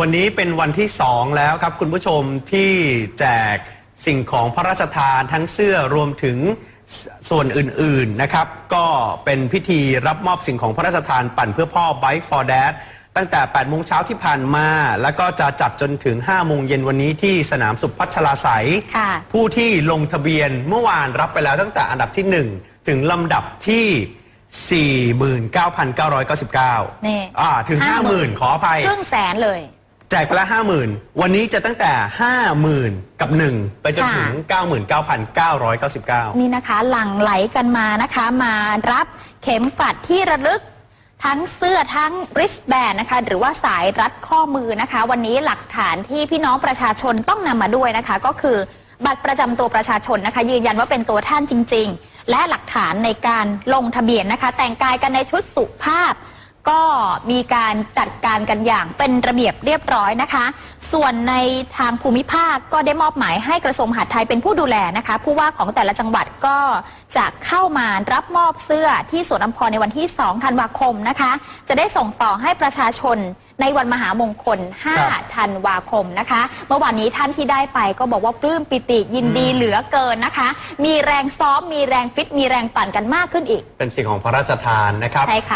วันนี้เป็นวันที่ 2 แล้วครับ คุณผู้ชมที่แจกสิ่งของพระราชทานทั้งเสื้อรวมถึงสส่วนอื่น ๆ นะครับ ก็เป็นพิธีรับมอบสิ่งของพระราชทานปั่นเพื่อพ่อ Bike for Dad ตั้งแต่ 8 โมงเช้าที่ผ่านมา แล้วก็จะจัดจนถึง 5 โมงเย็นวันนี้ที่สนามสุพัชลาไสยค่ะผู้ที่ลงทะเบียนเมื่อวานรับไปแล้วตั้งแต่อันดับที่ 1 ถึงลำดับที่ 49,999 นี่อ่า ถึง 50,000 ขออภัย ครึ่งแสนเลยแจกไปแล้ว50,000วันนี้จะตั้งแต่50,000กับ1ไปจนถึง99,999นี่นะคะ หลั่งไหลกันมานะคะ มารับเข็มกลัดที่ระลึกทั้งเสื้อทั้งริสแบนนะคะ หรือว่าสายรัดข้อมือนะคะ วันนี้หลักฐานที่พี่น้องประชาชนต้องนำมาด้วยนะคะ ก็คือบัตรประจำตัวประชาชนนะคะ ยืนยันว่าเป็นตัวท่านจริง ๆ และหลักฐานในการลงทะเบียนนะคะ แต่งกายกันในชุดสุภาพ ก็มีการจัดการกันอย่างเป็นระเบียบเรียบร้อยนะคะ ส่วนในทางภูมิภาคก็ได้มอบหมายให้กระทรวงมหาดไทยเป็นผู้ดูแลนะคะ ผู้ว่าของแต่ละจังหวัดก็จะเข้ามารับมอบเสื้อที่สวนอัมพรในวันที่ 2 ธันวาคมนะคะ จะได้ส่งต่อให้ประชาชนในวันมหามงคลครับ5ธันวาคมนะคะ เมื่อวานนี้ท่านที่ได้ไปก็บอกว่าปลื้มปิติยินดีเหลือเกินนะคะ มีแรงซ้อม มีแรงฟิต มีแรงปั่นกันมากขึ้นอีก เป็นสิ่งของพระราชทานนะครับ ใช่ค่ะ